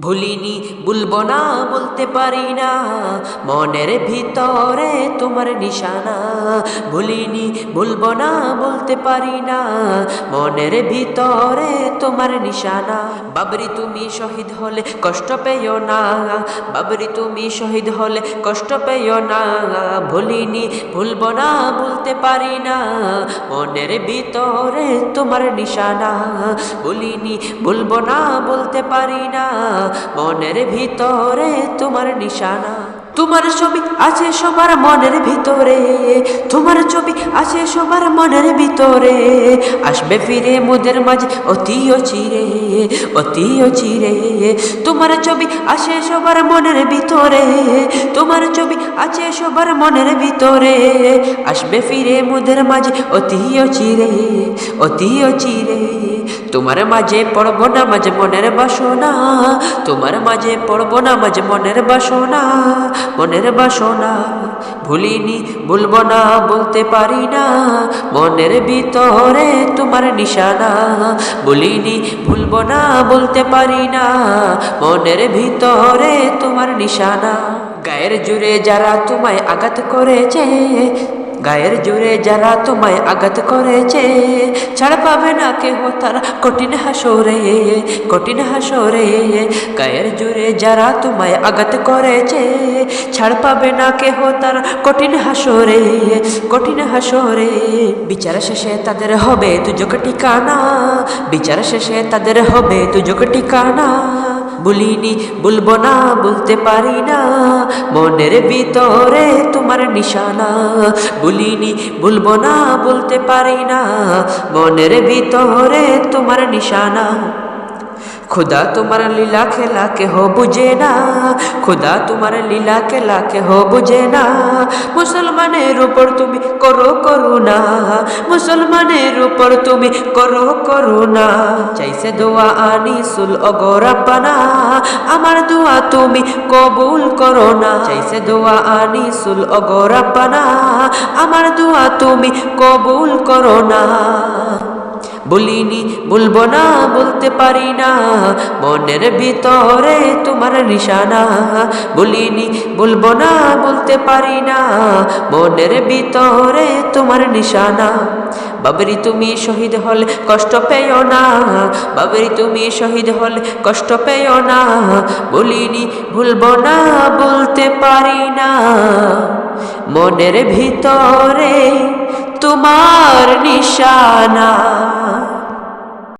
ভুলিনি, ভুলব না, বলতে পারি না। মনের ভিতরে তোমার নিশানা। ভুলিনি, ভুলব না, বলতে পারি না। মনের ভিতরে তোমার নিশানা। বাবরি তুমি শহীদ হলে কষ্ট পেও না। বাবরি তুমি শহীদ হলে কষ্ট পেও না। ভুলিনি, ভুলব না, বলতে পারি না। মনের ভিতরে তোমার নিশানা। ভুলিনি, ভুলব না, বলতে পারি না। মনের ভিতরে তোমার নিশানা। তোমার ছবি আছে সবার মনের ভিতরে, তোমার ছবি আছে সবার মনের ভিতরে। আসবে ফিরে মোদের মাঝে অতি চিরে অতি চিরে। তোমার ছবি আছে সবার মনের ভিতরে, তোমার ছবি আছে সবার মনের ভিতরে। আসবে ফিরে মোদের মাঝে অতি চিরে অতি চিরে। তোমার মাঝে পড়ব না মাঝে মনের বাসনা, তোমার মাঝে পড়ব না মাঝে মনের বাসনা মনের বাসনা ভুলিনি, ভুলব না, বলতে পারি না। মনের ভিতরে তোমার নিশানা বলিনি ভুলব না, বলতে পারি না। মনের ভিতরে তোমার নিশানা। গায়ের জুড়ে যারা তোমায় আঘাত করেছে গায়ের জুড়ে যারা তোমায় আঘাত করেছে, ছাড় পাবে না কেহ তারা। কঠিন হাসরে কঠিন হাসরে, গায়ের জুড়ে যারা তোমায় আঘাত করেছে, ছাড় পাবে না কেহ তারা। কঠিন হাসরে কঠিন হাসরে, বিচার শেষে তাদের হবে দুজক ঠিকানা। বিচার শেষে তাদের হবে দুজক ঠিকানা। বলিনি, বলব না, বলতে পারি না। মনের ভিতরে তোমার নিশানা। বলিনি, বলব না, বলতে পারি না। মনের ভিতরে তোমার নিশানা। খুদা তোমার লীলা খেলা কে হো বুঝে না? খুদা তোমার লীলা খেলা কে হো বুঝে না? মুসলমানের উপর তুমি করো করুণা। মুসলমানের উপর তুমি করো করুণা। চাইছে দোয়া আনি সুল অগরাব্বানা আমার দোয়া তুমি কবুল করো না। চাইছে দোয়া আনি সুল অগরাব্বানা আমার দোয়া তুমি কবুল করো না। বলিনি, বলব না, বলতে পারি না। মনের ভিতরে তোমার নিশানা। বলিনি, বলব না, বলতে পারি না। মনের ভিতরে তোমার নিশানা। বাবরি তুমি শহীদ হলে, কষ্ট পেও না। বাবরি তুমি শহীদ হলে, কষ্ট পেও না। বলিনি, ভুলবো না, বলতে পারি না। মনের ভিতরে তোমার নিশানা।